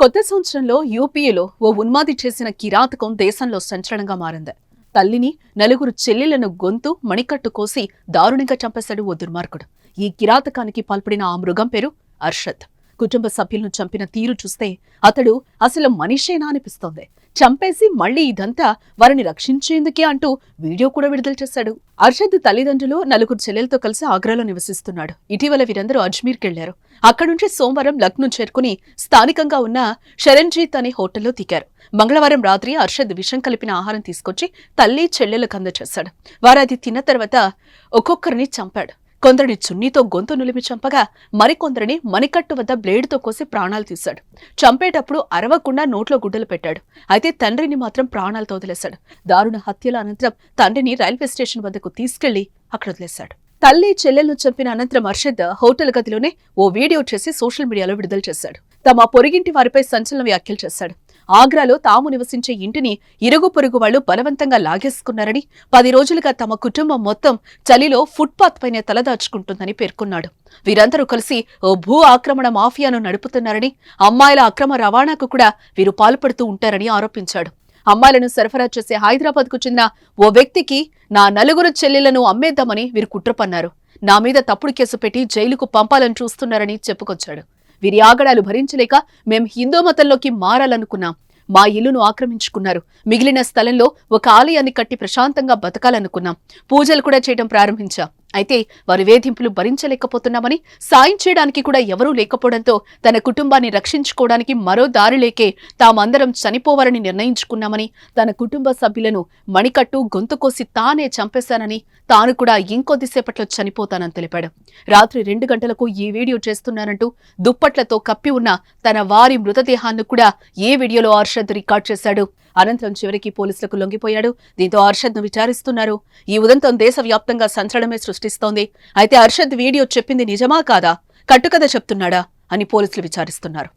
కొత్త సంవత్సరంలో యూపీఏలో ఓ ఉన్మాది చేసిన కిరాతకం దేశంలో సంచలనంగా మారింది. తల్లిని నలుగురు చెల్లెలను గొంతు మణికట్టు కోసి దారుణంగా చంపేశాడు ఓ దుర్మార్గుడు. ఈ కిరాతకానికి పాల్పడిన ఆ మృగం పేరు అర్షద్. కుటుంబ సభ్యులను చంపిన తీరు చూస్తే అతడు అసలు మనిషేనా అనిపిస్తోంది. చంపేసి మళ్ళీ ఇదంతా వారిని రక్షించేందుకే అంటూ వీడియో కూడా విడుదల చేశాడు. అర్షద్ తల్లిదండ్రులు నలుగురు చెల్లెలతో కలిసి ఆగ్రాలో నివసిస్తున్నాడు. ఇటీవల వీరందరూ అజ్మీర్కి వెళ్ళారు అక్కడి నుంచి సోమవారం లక్నో చేరుకుని స్థానికంగా ఉన్న శరణ్జీత్ అనే హోటల్లో దిగారు. మంగళవారం రాత్రి అర్షద్ విషం కలిపిన ఆహారం తీసుకొచ్చి తల్లి చెల్లెలకు అందచేశాడు వారు అది తిన్న తర్వాత ఒక్కొక్కరిని చంపాడు. కొందరిని చున్నీతో గొంతు నులిమి చంపగా మరికొందరిని మణికట్టు వద్ద బ్లేడుతో కోసి ప్రాణాలు తీశాడు. చంపేటప్పుడు అరవకుండా నోట్లో గుడ్డలు పెట్టాడు. అయితే తండ్రిని మాత్రం ప్రాణాలతో వదిలేశాడు. దారుణ హత్యల అనంతరం తండ్రిని రైల్వే స్టేషన్ వద్దకు తీసుకెళ్ళి అక్కడ వదిలేశాడు. తల్లి చెల్లెలను చంపిన అనంతరం అర్షద్ హోటల్ గదిలోనే ఓ వీడియో చేసి సోషల్ మీడియాలో విడుదల చేశాడు. తమ పొరిగింటి వారిపై సంచలన వ్యాఖ్యలు చేశాడు. ఆగ్రాలో తాము నివసించే ఇంటిని ఇరుగు పొరుగు వాళ్ళు బలవంతంగా లాగేసుకున్నారని పది రోజులుగా తమ కుటుంబం మొత్తం చలిలో ఫుట్పాత్ పైనే తలదాచుకుంటుందని పేర్కొన్నాడు. వీరందరూ కలిసి ఓ భూ ఆక్రమణ మాఫియాను నడుపుతున్నారని అమ్మాయిల అక్రమ రవాణాకు కూడా వీరు పాల్పడుతూ ఉంటారని ఆరోపించాడు. అమ్మాయిలను సరఫరా చేసే హైదరాబాద్కు చెందిన ఓ వ్యక్తికి నా నలుగురు చెల్లెలను అమ్మేద్దామని వీరు కుట్ర పన్నారు నా మీద తప్పుడు కేసు పెట్టి జైలుకు పంపాలని చూస్తున్నారని చెప్పుకొచ్చాడు. వీరి ఆగడాలు భరించలేక మేం హిందూ మతంలోకి మారాలనుకున్నాం. మా ఇల్లును ఆక్రమించుకున్నారు. మిగిలిన స్థలంలో ఒక ఆలయాన్ని కట్టి ప్రశాంతంగా బతకాలనుకున్నాం. పూజలు కూడా చేయడం ప్రారంభించాం. అయితే వారి వేధింపులు భరించలేకపోతున్నామని సాయం చేయడానికి కూడా ఎవరూ లేకపోవడంతో తన కుటుంబాన్ని రక్షించుకోవడానికి మరో దారి లేకే తామందరం చనిపోవాలని నిర్ణయించుకున్నామని తన కుటుంబ సభ్యులను మణికట్టు గొంతు కోసి తానే చంపేశానని తాను కూడా ఇంకొద్దిసేపట్లో చనిపోతానని తెలిపాడు. రాత్రి రెండు గంటలకు ఈ వీడియో చేస్తున్నానంటూ దుప్పట్లతో కప్పి ఉన్న తన వారి మృతదేహాన్ని కూడా ఈ వీడియోలో అర్షద్ రికార్డ్ చేశాడు? అనంతరం చివరికి పోలీసులకు లొంగిపోయాడు. దీంతో అర్షద్ను విచారిస్తున్నారు. ఈ ఉదంతం దేశవ్యాప్తంగా సంచలనమే సృష్టిస్తోంది. అయితే అర్షద్ వీడియో చెప్పింది నిజమా కాదా? కట్టుకథ చెప్తున్నాడా? అని పోలీసులు విచారిస్తున్నారు.